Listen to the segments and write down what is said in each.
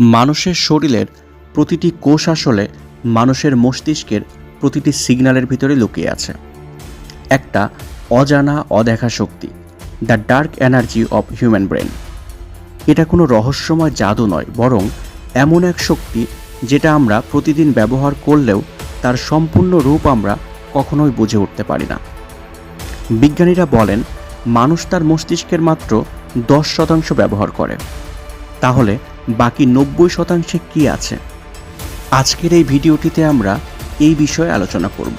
মানুষের শরীরের প্রতিটি কোষ আসলে মানুষের মস্তিষ্কের প্রতিটি সিগন্যালের ভিতরে লুকিয়ে আছে। একটা অজানা, অদেখা শক্তি, the dark energy of human brain. এটা কোনো রহস্যময় জাদু নয়, বরং এমন এক শক্তি যেটা আমরা প্রতিদিন ব্যবহার করলেও তার সম্পূর্ণ রূপ আমরা কখনোই বুঝে উঠতে পারি না। বিজ্ঞানীরা বলেন, মানুষ তার মস্তিষ্কের মাত্র দশ শতাংশ ব্যবহার করে। তাহলে বাকি নব্বই শতাংশে কি আছে? আজকের এই ভিডিওটিতে আমরা এই বিষয়ে আলোচনা করব।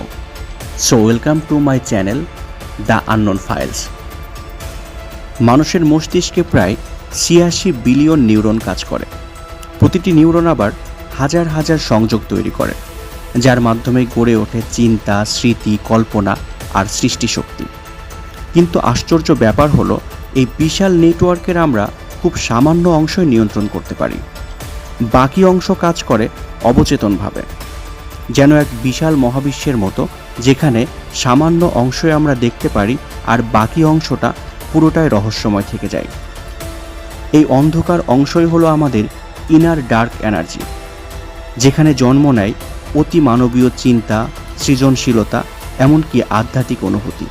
So welcome to my channel the unknown files মানুষের মস্তিষ্কে প্রায় ছিয়াশি বিলিয়ন নিউরন কাজ করে। প্রতিটি নিউরন আবার হাজার হাজার সংযোগ তৈরি করে, যার মাধ্যমে গড়ে ওঠে চিন্তা, স্মৃতি, কল্পনা আর সৃষ্টিশক্তি। কিন্তু আশ্চর্য ব্যাপার হলো, এই বিশাল নেটওয়ার্কের আমরা খুব সামান্য অংশই নিয়ন্ত্রণ করতে পারি। বাকি অংশ কাজ করে অবচেতনভাবে। যেন এক বিশাল মহাবিশ্বের মতো, যেখানে সামান্য অংশই আমরা দেখতে পারি আর বাকি অংশটা পুরোটাই রহস্যময় থেকে যায়। এই অন্ধকার অংশই হলো আমাদের ইনার ডার্ক এনার্জি যেখানে জন্ম নেয় অতি মানবীয় চিন্তা, সৃজনশীলতা, এমনকি আধ্যাত্মিক অনুভূতি।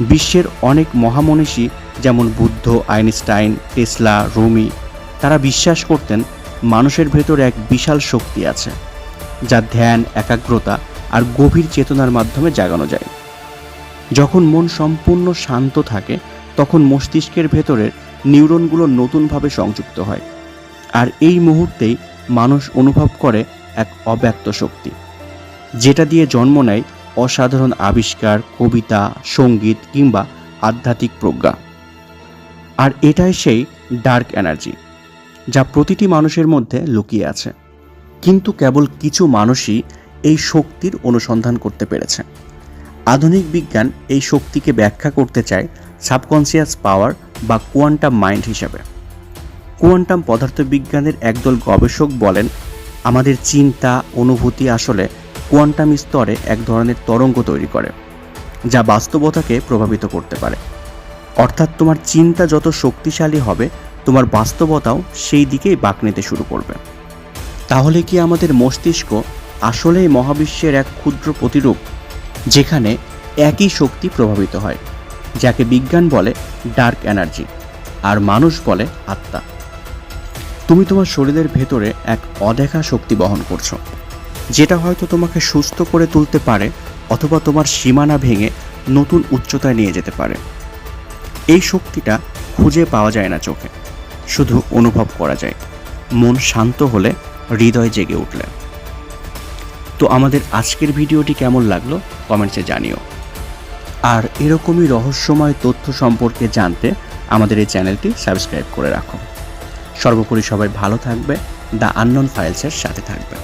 বিশ্বের অনেক মহামনীষী যেমন বুদ্ধ, আইনস্টাইন, টেসলা, রুমি, তারা বিশ্বাস করতেন মানুষের ভেতর এক বিশাল শক্তি আছে, যা ধ্যান, একাগ্রতা আর গভীর চেতনার মাধ্যমে জাগানো যায়। যখন মন সম্পূর্ণ শান্ত থাকে, তখন মস্তিষ্কের ভেতরের নিউরনগুলো নতুনভাবে সংযুক্ত হয়, আর এই মুহূর্তেই মানুষ অনুভব করে এক অব্যক্ত শক্তি, যেটা দিয়ে জন্ম নেয় অসাধারণ আবিষ্কার, কবিতা, সংগীত কিংবা আধ্যাত্মিক প্রজ্ঞা। আর এটাই সেই ডার্ক এনার্জি যা প্রতিটি মানুষের মধ্যে লুকিয়ে আছে। কিন্তু কেবল কিছু মানুষই এই শক্তির অনুসন্ধান করতে পেরেছে। আধুনিক বিজ্ঞান এই শক্তিকে ব্যাখ্যা করতে চায় সাবকনসিয়াস পাওয়ার বা কোয়ান্টাম মাইন্ড হিসাবে। কোয়ান্টাম পদার্থবিজ্ঞানের একদল গবেষক বলেন, আমাদের চিন্তা, অনুভূতি আসলে কোয়ান্টাম স্তরে এক ধরনের তরঙ্গ তৈরি করে, যা বাস্তবতাকে প্রভাবিত করতে পারে। অর্থাৎ তোমার চিন্তা যত শক্তিশালী হবে, তোমার বাস্তবতাও সেই দিকেই বাঁক নিতে শুরু করবে। তাহলে কি আমাদের মস্তিষ্ক আসলেই মহাবিশ্বের এক ক্ষুদ্র প্রতিরূপ, যেখানে একই শক্তি প্রভাবিত হয়, যাকে বিজ্ঞান বলে ডার্ক এনার্জি, আর মানুষ বলে আত্মা? তুমি তোমার শরীরের ভেতরে এক অদেখা শক্তি বহন করছ, যেটা হয়তো তোমাকে সুস্থ করে তুলতে পারে, অথবা তোমার সীমানা ভেঙে নতুন উচ্চতায় নিয়ে যেতে পারে। এই শক্তিটা খুঁজে পাওয়া যায় না চোখে। শুধু অনুভব করা যায়। মন শান্ত হলে হৃদয় জেগে উঠলে। তো আমাদের আজকের ভিডিওটি কেমন লাগল কমেন্টসে জানিও। আর এরকমই রহস্যময় তথ্য সম্পর্কে জানতে আমাদের এই চ্যানেলটি সাবস্ক্রাইব করে রাখো। সর্বোপরি সবাই ভালো থাকবে, দ্য আননন ফাইলসের সাথে থাকবে।